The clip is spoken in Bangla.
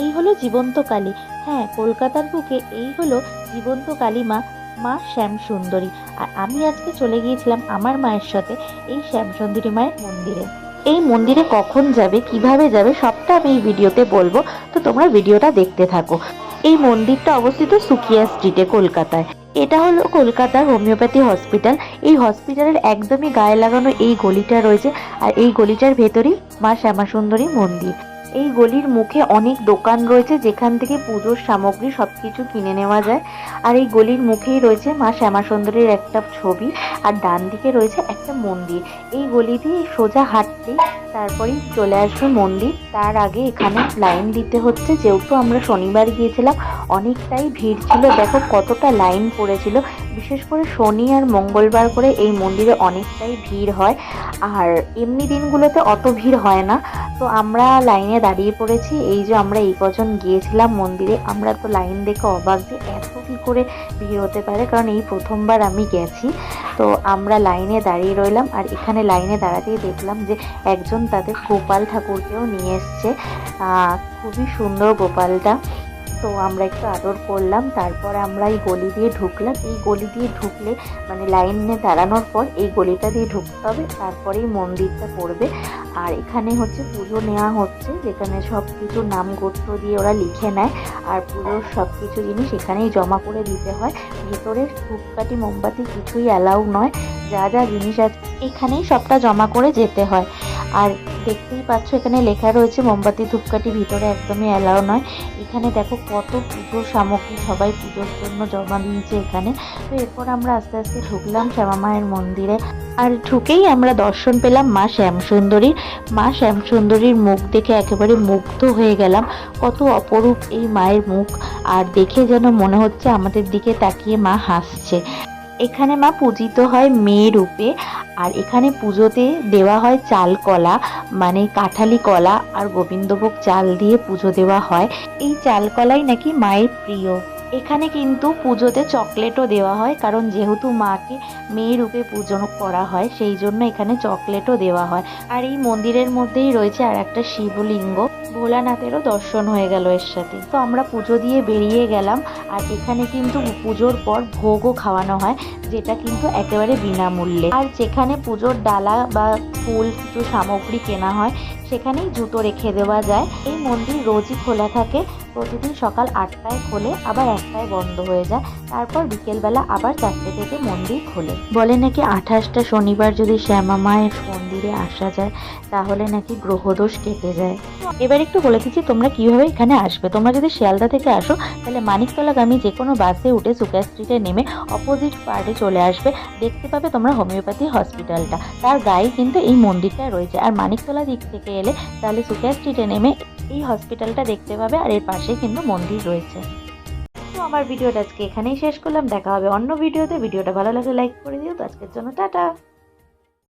এই হলো জীবন্ত কালী। হ্যাঁ কলকাতার বুকে এই হলো জীবন্ত কালী মা মা শ্যাম সুন্দরী আর আমি আজকে চলে গিয়েছিলাম আমার মায়ের সাথে, এই শ্যাম সুন্দরী মায়ের মন্দিরে। এই মন্দিরে কখন যাবে, কীভাবে যাবে, সবটা আমি এই ভিডিওতে বলব। তো তোমরা ভিডিওটা দেখতে থাকো। এই মন্দিরটা অবস্থিত সুকিয়া স্ট্রিটে কলকাতায়। এটা হলো কলকাতার হোমিওপ্যাথি হসপিটাল। এই হসপিটালের একদমই গায়ে লাগানো এই গলিটা রয়েছে। আর এই গলিটার ভেতরেই মা শ্যামাসুন্দরী মন্দির। এই গলির মুখে অনেক দোকান রয়েছে যেখান থেকে পুজোর সামগ্রী সব কিছু কিনে নেওয়া যায়। আর এই গলির মুখেই রয়েছে মা শ্যামাসুন্দরীর একটা ছবি আর ডান দিকে রয়েছে একটা মন্দির। এই গলিতে সোজা হাঁটতেই তারপরেই চলে আসবে মন্দির। তার আগে এখানে লাইন দিতে হচ্ছে। যেহেতু আমরা শনিবার গিয়েছিলাম, অনেকটাই ভিড় ছিল। দেখো কতটা লাইন পড়েছিল। বিশেষ করে শনি আর মঙ্গলবার করে এই মন্দিরে অনেকটাই ভিড় হয়। আর এমনি দিনগুলোতে অত ভিড় হয় না। তো আমরা লাইনে দাঁড়িয়ে পড়েছি। এই যে আমরা এই কজন গিয়েছিলাম মন্দিরে, আমরা তো লাইন দেখে অবাক যে এত কী করে ভিড় হতে পারে, কারণ এই প্রথমবার আমি গেছি। তো আমরা লাইনে দাঁড়িয়ে রইলাম। আর এখানে লাইনে দাঁড়াতেই দেখলাম যে একজন তাদের গোপাল ঠাকুরকেও নিয়ে এসছে। খুবই সুন্দর গোপালটা। তো আমরা একটু আদর করলাম। তারপর আমরা এই গলি দিয়ে ঢুকলাম। এই গলি দিয়ে ঢুকলে মানে লাইনে দাঁড়ানোর পর এই গলিটা দিয়ে ঢুকতে হবে। তারপরেই মন্দিরটা পড়বে। আর এখানে হচ্ছে পুজো নেওয়া হচ্ছে, যেখানে সব কিছু নাম গোত্র দিয়ে ওরা লিখে নেয়। আর পুজোর সব কিছু জিনিস এখানেই জমা করে দিতে হয়। ভেতরের ধূপকাঠি, মোমবাতি কিছুই অ্যালাউ নয়। যা যা জিনিস আছে, এখানেই সবটা জমা করে যেতে হয়। আর দেখতেই পাচ্ছ, এখানে লেখা রয়েছে, মোমবাতি ধূপকাঠি ভিতরে একদমই অ্যালাউ নয়। এখানে দেখো কত পুজোর সামগ্রী সবাই পুজোর জন্য জমা দিয়েছে এখানে। তো এরপর আমরা আস্তে আস্তে ঢুকলাম শ্যামা মায়ের মন্দিরে। আর ঢুকেই আমরা দর্শন পেলাম মা শ্যামসুন্দরীর। মা শ্যামসুন্দরীর মুখ দেখে একেবারে মুগ্ধ হয়ে গেলাম। কত অপরূপ এই মায়ের মুখ। আর দেখে যেন মনে হচ্ছে আমাদের দিকে তাকিয়ে মা হাসছে। এখানে মা পূজিত হয় মেয়ে রূপে, আর এখানে পুজোতে দেওয়া হয় চাল কলা মানে কাঁঠালি কলা আর গোবিন্দভোগ চাল দিয়ে পুজো দেওয়া হয়। এই চাল কলাই নাকি মায়ের প্রিয়। এখানে কিন্তু পুজোতে চকলেটও দেওয়া হয়, কারণ যেহেতু মাকে মেয়ে রূপে পূজন করা হয়, সেই জন্য এখানে চকলেটও দেওয়া হয়। আর এই মন্দিরের মধ্যেই রয়েছে আর একটা শিবলিঙ্গ। ভোলানাথেরও দর্শন হয়ে গেল এর সাথে। তো আমরা পুজো দিয়ে বেরিয়ে গেলাম, আর এখানে কিন্তু পুজোর পর ভোগও খাওয়ানো হয়, যেটা কিন্তু একেবারে বিনামূল্যে। আর যেখানে পুজোর ডালা বা ফুল, কিছু সামগ্রী কেনা হয়, সেখানেই জুতো রেখে দেওয়া যায়। এই মন্দির রোজই খোলা থাকে প্রতিদিন সকাল আটটায় খোলে, আবার একটায় বন্ধ হয়ে যায়। তারপর বিকেলবেলা আবার চারটে থেকে মন্দির খোলে। বলে নাকি আঠাশটা শনিবার যদি শ্যামা মায়ের মন্দিরে আসা যায়, তাহলে নাকি গ্রহদোষ কেটে যায়। এবার একটু বলে দিচ্ছি, তোমরা কীভাবে এখানে আসবে? তোমরা যদি শিয়ালদা থেকে আসো, তাহলে মানিকতলাগামী যে কোনো বাসে উঠে সুকিয়া স্ট্রিটে নেমে অপোজিট পার্টে চলে আসবে। দেখতে পাবে তোমরা হোমিওপ্যাথি হসপিটালটা। তার গায়ে কিন্তু এই মন্দিরটা রয়েছে। আর মানিকতলা দিক থেকে এলে তাহলে সুকিয়া স্ট্রিটে নেমে এই হসপিটালটা দেখতে পাবে আর এর পাশেই কিন্তু মন্দির রয়েছে। তো আমার ভিডিওটা আজকে এখানেই শেষ করলাম। দেখা হবে অন্য ভিডিওতে। ভিডিওটা ভালো লাগলে লাইক করে দিও। তো আজকের জন্য টাটা।